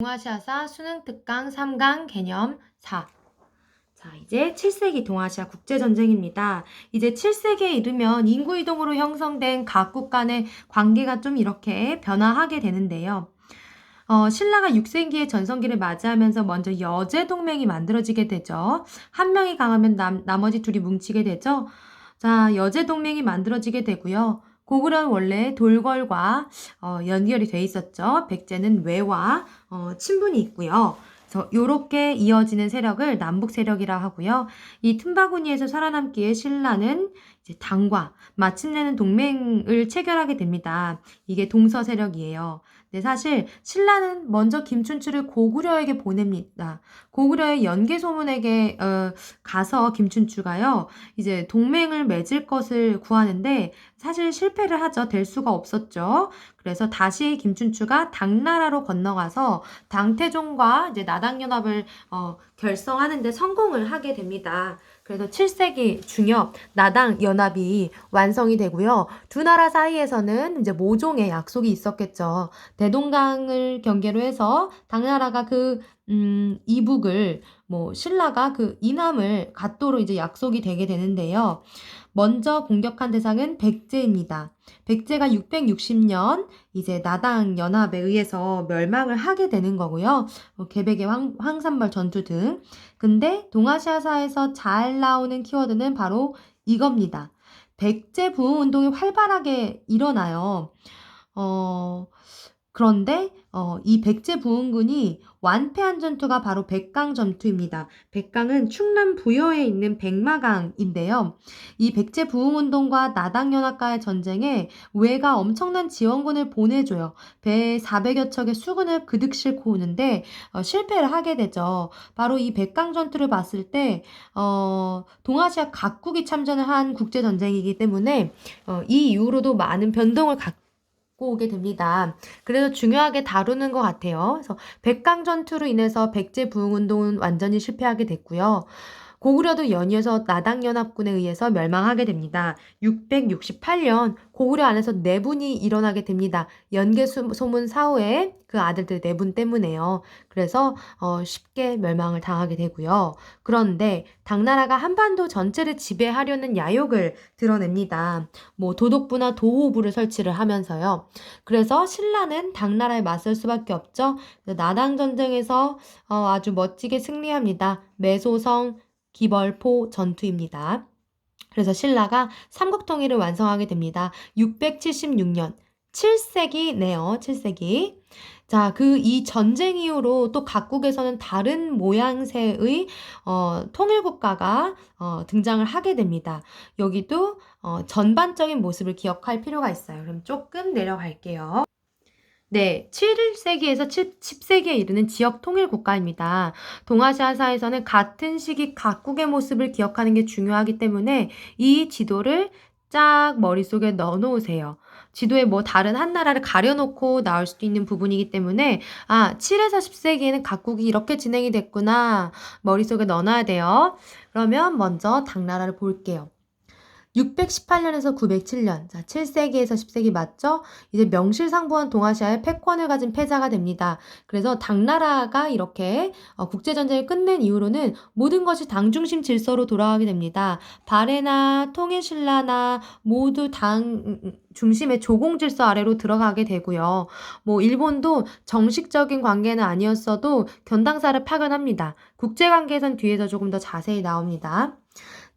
동아시아사 수능 특강 3강 개념 4. 자, 이제 7세기 동아시아 국제전쟁입니다. 이제 7세기에 이르면 인구이동으로 형성된 각국 간의 관계가 좀 이렇게 변화하게 되는데요. 어, 신라가 6세기의 전성기를 맞이하면서 먼저 여제 동맹이 만들어지게 되죠. 한 명이 강하면 남, 나머지 둘이 뭉치게 되죠. 자, 여제 동맹이 만들어지게 되고요. 고구려는 원래 돌궐과 어, 연결이 돼 있었죠. 백제는 외와 어, 친분이 있고요. 요렇게 이어지는 세력을 남북 세력이라 하고요. 이 틈바구니에서 살아남기에 신라는 당과 마침내는 동맹을 체결하게 됩니다. 이게 동서 세력이에요. 근데 사실 신라는 먼저 김춘추를 고구려에게 보냅니다. 고구려의 연개소문에게 어, 가서 김춘추가요. 이제 동맹을 맺을 것을 구하는데 사실 실패를 하죠. 될 수가 없었죠. 그래서 다시 김춘추가 당나라로 건너가서 당태종과 이제 나당연합을 어, 결성하는데 성공을 하게 됩니다. 그래서 7세기 중엽 나당 연합이 완성이 되고요. 두 나라 사이에서는 이제 모종의 약속이 있었겠죠. 대동강을 경계로 해서 당나라가 그 음, 이북을 뭐 신라가 그 이남을 갖도록 이제 약속이 되게 되는데요. 먼저 공격한 대상은 백제입니다. 백제가 660년 이제 나당 연합에 의해서 멸망을 하게 되는 거고요. 뭐 개백의 황, 황산벌 전투 등. 근데 동아시아사에서 잘 나오는 키워드는 바로 이겁니다. 백제 부흥 운동이 활발하게 일어나요. 어, 그런데 어, 이 백제 부흥군이 완패한 전투가 바로 백강 전투입니다. 백강은 충남 부여에 있는 백마강인데요. 이 백제 부흥 운동과 나당 연합과의 전쟁에 외가 엄청난 지원군을 보내줘요. 배 400여 척의 수군을 그득 싣고 오는데 어, 실패를 하게 되죠. 바로 이 백강 전투를 봤을 때 어, 동아시아 각국이 참전을 한 국제 전쟁이기 때문에 어, 이 이후로도 많은 변동을 갖 고 오게 됩니다. 그래서 중요하게 다루는 것 같아요. 그래서 백강 전투로 인해서 백제 부흥 운동은 완전히 실패하게 됐고요. 고구려도 연이어서 나당연합군에 의해서 멸망하게 됩니다. 668년 고구려 안에서 내분이 일어나게 됩니다. 연개소문 사후에 그 아들들 내분 때문에요. 그래서 어, 쉽게 멸망을 당하게 되고요. 그런데 당나라가 한반도 전체를 지배하려는 야욕을 드러냅니다. 뭐 도독부나 도호부를 설치를 하면서요. 그래서 신라는 당나라에 맞설 수밖에 없죠. 나당 전쟁에서 어, 아주 멋지게 승리합니다. 매소성 기벌포 전투입니다. 그래서 신라가 삼국 통일을 완성하게 됩니다. 676년 7세기네요. 7세기. 자, 그 이 전쟁 이후로 또 각국에서는 다른 모양새의 어, 통일 국가가 어, 등장을 하게 됩니다. 여기도 어, 전반적인 모습을 기억할 필요가 있어요. 그럼 조금 내려갈게요. 네, 7세기에서 10세기에 이르는 지역 통일 국가입니다. 동아시아사에서는 같은 시기 각국의 모습을 기억하는 게 중요하기 때문에 이 지도를 쫙 머릿속에 넣어 놓으세요. 지도에 뭐 다른 한 나라를 가려놓고 나올 수도 있는 부분이기 때문에 아, 7에서 10세기에는 각국이 이렇게 진행이 됐구나. 머릿속에 넣어 놔야 돼요. 그러면 먼저 당나라를 볼게요. 618년에서 907년, 자, 7세기에서 10세기 맞죠? 이제 명실상부한 동아시아의 패권을 가진 패자가 됩니다. 그래서 당나라가 이렇게 어, 국제전쟁을 끝낸 이후로는 모든 것이 당중심 질서로 돌아가게 됩니다. 발해나 통일신라나 모두 당 중심의 조공 질서 아래로 들어가게 되고요. 뭐 일본도 정식적인 관계는 아니었어도 견당사를 파견합니다. 국제 관계에선 뒤에서 조금 더 자세히 나옵니다.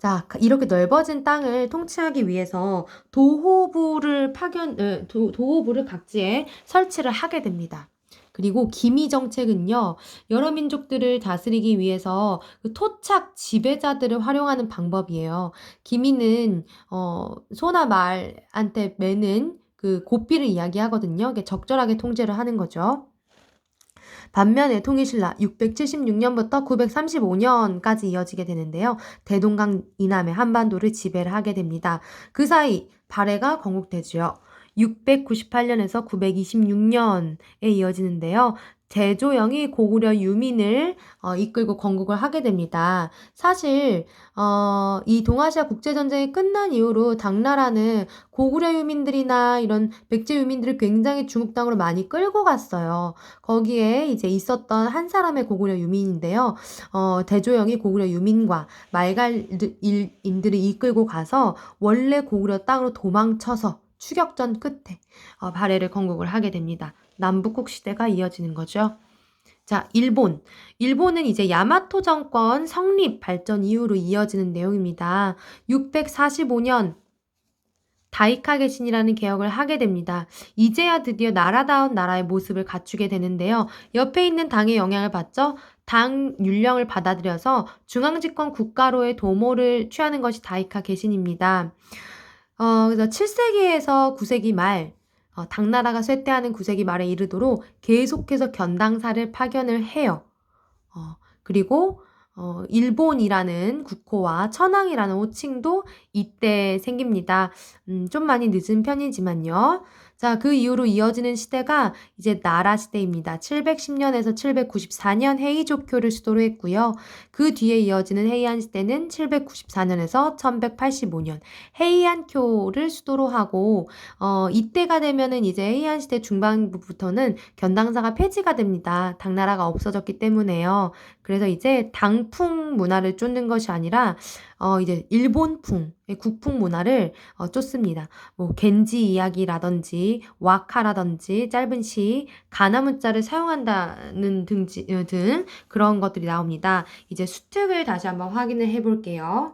자, 이렇게 넓어진 땅을 통치하기 위해서 도호부를 파견, 도, 도호부를 각지에 설치를 하게 됩니다. 그리고 기미 정책은요, 여러 민족들을 다스리기 위해서 그 토착 지배자들을 활용하는 방법이에요. 기미는, 어, 소나 말한테 매는 그 고삐를 이야기하거든요. 적절하게 통제를 하는 거죠. 반면에 통일신라 676년부터 935년까지 이어지게 되는데요. 대동강 이남의 한반도를 지배를 하게 됩니다. 그 사이 발해가 건국되지요. 698년에서 926년에 이어지는데요. 대조영이 고구려 유민을 어, 이끌고 건국을 하게 됩니다. 사실 어, 이 동아시아 국제전쟁이 끝난 이후로 당나라는 고구려 유민들이나 이런 백제 유민들을 굉장히 중국 땅으로 많이 끌고 갔어요. 거기에 이제 있었던 한 사람의 고구려 유민인데요. 어, 대조영이 고구려 유민과 말갈인들을 이끌고 가서 원래 고구려 땅으로 도망쳐서 추격전 끝에 어, 발해를 건국을 하게 됩니다. 남북국 시대가 이어지는 거죠. 자, 일본. 일본은 이제 야마토 정권 성립 발전 이후로 이어지는 내용입니다. 645년 다이카 개신이라는 개혁을 하게 됩니다. 이제야 드디어 나라다운 나라의 모습을 갖추게 되는데요. 옆에 있는 당의 영향을 받죠. 당 율령을 받아들여서 중앙집권 국가로의 도모를 취하는 것이 다이카 개신입니다. 어, 그래서 7세기에서 9세기 말 어, 당나라가 쇠퇴하는 9세기 말에 이르도록 계속해서 견당사를 파견을 해요. 어, 그리고 어, 일본이라는 국호와 천황이라는 호칭도 이때 생깁니다. 음, 좀 많이 늦은 편이지만요. 자, 그 이후로 이어지는 시대가 이제 나라 시대입니다. 710년에서 794년 헤이조쿄를 수도로 했고요. 그 뒤에 이어지는 헤이안 시대는 794년에서 1185년 헤이안쿄를 수도로 하고 어, 이때가 되면은 이제 헤이안 시대 중반부부터는 견당사가 폐지가 됩니다. 당나라가 없어졌기 때문에요. 그래서 이제 당풍 문화를 쫓는 것이 아니라 어, 이제 일본풍, 국풍 문화를 어, 쫓습니다. 뭐 겐지 이야기라든지 와카라든지 짧은 시, 가나 문자를 사용한다는 등지, 어, 등 그런 것들이 나옵니다. 이제 수특을 다시 한번 확인을 해볼게요.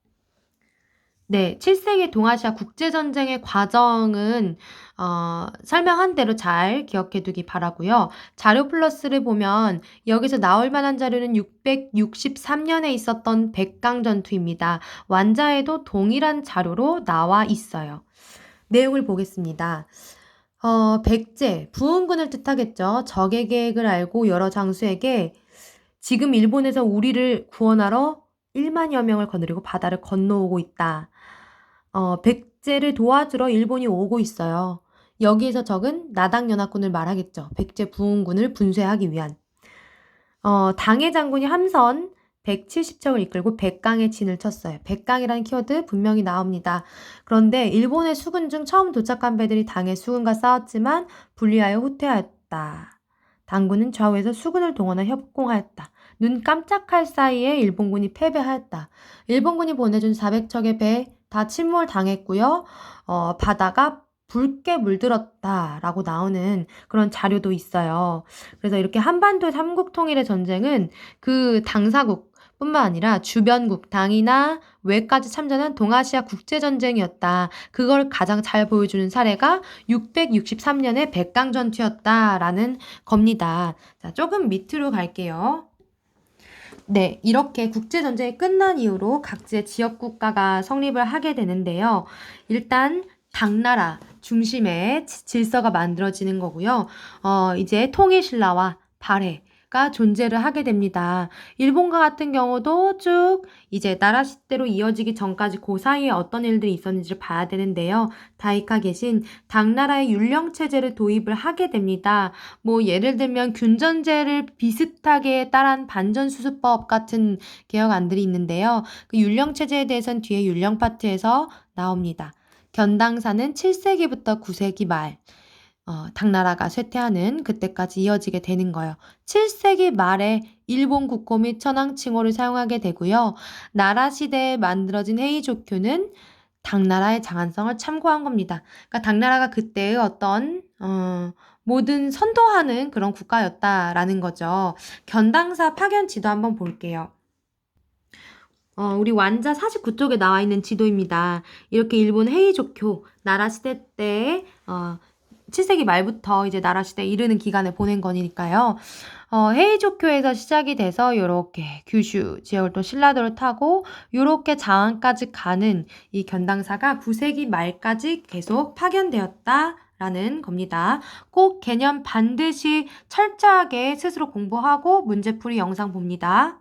네, 7세기 동아시아 국제전쟁의 과정은 어, 설명한 대로 잘 기억해 두기 바라고요. 자료 플러스를 보면 여기서 나올 만한 자료는 663년에 있었던 백강 전투입니다. 완자에도 동일한 자료로 나와 있어요. 내용을 보겠습니다. 어, 백제, 부흥군을 뜻하겠죠. 적의 계획을 알고 여러 장수에게 지금 일본에서 우리를 구원하러 1만여 명을 거느리고 바다를 건너오고 있다. 어, 백제를 도와주러 일본이 오고 있어요. 여기에서 적은 나당 연합군을 말하겠죠. 백제 부흥군을 분쇄하기 위한. 어, 당의 장군이 함선 170척을 이끌고 백강에 진을 쳤어요. 백강이라는 키워드 분명히 나옵니다. 그런데 일본의 수군 중 처음 도착한 배들이 당의 수군과 싸웠지만 분리하여 후퇴하였다. 당군은 좌우에서 수군을 동원해 협공하였다. 눈 깜짝할 사이에 일본군이 패배하였다. 일본군이 보내준 400척의 배 다 침몰당했고요. 어, 바다가 붉게 물들었다라고 나오는 그런 자료도 있어요. 그래서 이렇게 한반도 삼국 통일의 전쟁은 그 당사국 뿐만 아니라 주변국, 당이나 외까지 참전한 동아시아 국제전쟁이었다. 그걸 가장 잘 보여주는 사례가 663년의 백강전투였다라는 겁니다. 자, 조금 밑으로 갈게요. 네, 이렇게 국제전쟁이 끝난 이후로 각지의 지역국가가 성립을 하게 되는데요. 일단 당나라 중심의 지- 질서가 만들어지는 거고요. 어, 이제 통일신라와 발해 가 존재를 하게 됩니다. 일본과 같은 경우도 쭉 이제 나라 시대로 이어지기 전까지 그 사이에 어떤 일들이 있었는지를 봐야 되는데요. 다이카 계신 당나라의 율령 체제를 도입을 하게 됩니다. 뭐 예를 들면 균전제를 비슷하게 따른 반전 수수법 같은 개혁안들이 있는데요. 그 율령 체제에 대해서는 뒤에 율령 파트에서 나옵니다. 견당사는 7세기부터 9세기 말, 어, 당나라가 쇠퇴하는 그때까지 이어지게 되는 거예요. 7세기 말에 일본 국고 및 천황 칭호를 사용하게 되고요. 나라 시대에 만들어진 헤이조큐는 당나라의 장안성을 참고한 겁니다. 그러니까 당나라가 그때의 어떤 어, 모든 선도하는 그런 국가였다라는 거죠. 견당사 파견 지도 한번 볼게요. 어, 우리 완자 49쪽에 나와 있는 지도입니다. 이렇게 일본 헤이조쿄 나라 시대 때 어, 7세기 말부터 이제 나라 시대 이르는 기간에 보낸 거니까요. 어, 헤이조쿄에서 시작이 돼서 이렇게 규슈 지역을 또 신라도를 타고 이렇게 장안까지 가는 이 견당사가 9세기 말까지 계속 파견되었다 라는 겁니다. 꼭 개념 반드시 철저하게 스스로 공부하고 문제풀이 영상 봅니다.